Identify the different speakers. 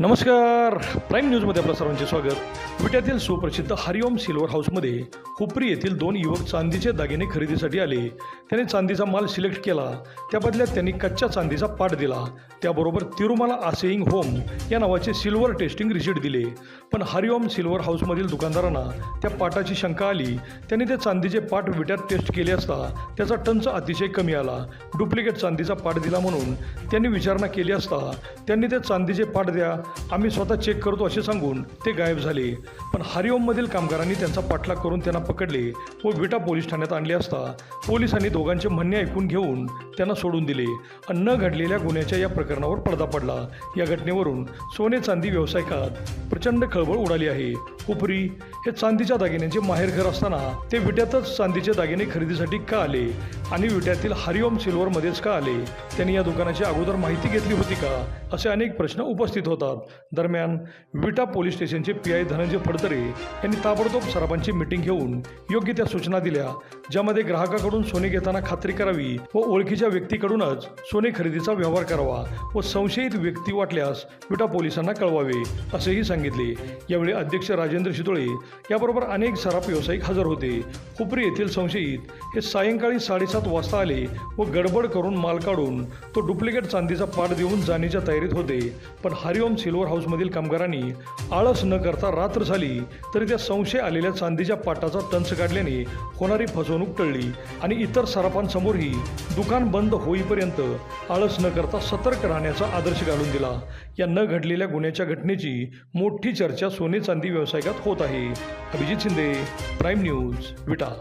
Speaker 1: नमस्कार. प्राईम न्यूजमध्ये आपलं सर्वांचे स्वागत. विट्यातील सुप्रसिद्ध हरिओम सिल्वर हाऊसमध्ये हुपरी येथील दोन युवक चांदीचे दागिने खरेदीसाठी आले. त्यांनी चांदीचा माल सिलेक्ट केला. त्या बदल्यात त्यांनी कच्च्या चांदीचा पाठ दिला. त्याबरोबर तिरुमाला आसेईंग होम या नावाचे सिल्वर टेस्टिंग रिसिट दिले. पण हरिओम सिल्वर हाऊसमधील दुकानदारांना त्या पाटाची शंका आली. त्यांनी ते चांदीचे पाठ विट्यात टेस्ट केले असता त्याचा टंच अतिशय कमी आला. डुप्लिकेट चांदीचा पाठ दिला म्हणून त्यांनी विचारणा केली असता त्यांनी ते चांदीचे पाठ द्या आम्ही स्वतः चेक करतो असे सांगून ते गायब झाले. पण हरिओममधील कामगारांनी त्यांचा पाठलाग करून त्यांना पकडले व विटा पोलीस ठाण्यात आणले असता पोलिसांनी दोघांचे म्हणणे ऐकून घेऊन त्यांना सोडून दिले. आणि न घडलेल्या गुन्ह्याच्या या प्रकरणावर पडदा पडला. या घटनेवरून सोने चांदी व्यावसायिकात प्रचंड खळबळ उडाली आहे. उपरी हे चांदीच्या दागिन्यांचे माहेरघर असताना ते विट्यातच चांदीचे दागिने खरेदीसाठी का आले आणि विट्यातील हरिओम सिल्वरमध्येच का आले? त्यांनी या दुकानाची अगोदर माहिती घेतली होती का? असे अनेक प्रश्न उपस्थित होतात. दरम्यान विटा पोलीस स्टेशनचे पी आय धनंजय फडतरे यांनी ताबडतोब सराफांची मिटिंग घेऊन योग्य त्या सूचना दिल्या ज्यामध्ये ग्राहकाकडून सोने घेताना खात्री करावी व ओळखीच्या व्यक्तीकडूनच सोने खरेदीचा व्यवहार करावा व संशयित व्यक्ती वाटल्यास विटा पोलिसांना कळवावे असेही सांगितले. यावेळी अध्यक्ष राजेंद्र शितोळे याबरोबर अनेक सराफ व्यावसायिक हजर होते. हुपरी येथील संशयित हे सायंकाळी साडेसात वाजता आले व गडबड करून माल काढून तो डुप्लिकेट चांदीचा पाठ देऊन जाण्याच्या तयारीत होते. पण हरिओम सिल्वर हाऊसमधील कामगारांनी आळस न करता रात्र झाली तरी त्या संशय आलेल्या चांदीच्या पाटाचा टंच काढल्याने होणारी फसवणूक टळली आणि इतर सराफांसमोरही दुकान बंद होईपर्यंत आळस न करता सतर्क राहण्याचा आदर्श घालून दिला. या न घडलेल्या गुन्ह्याच्या घटनेची मोठी चर्चा सोने चांदी व्यावसायिकात होत आहे. Abhijit Shinde prime news Vita.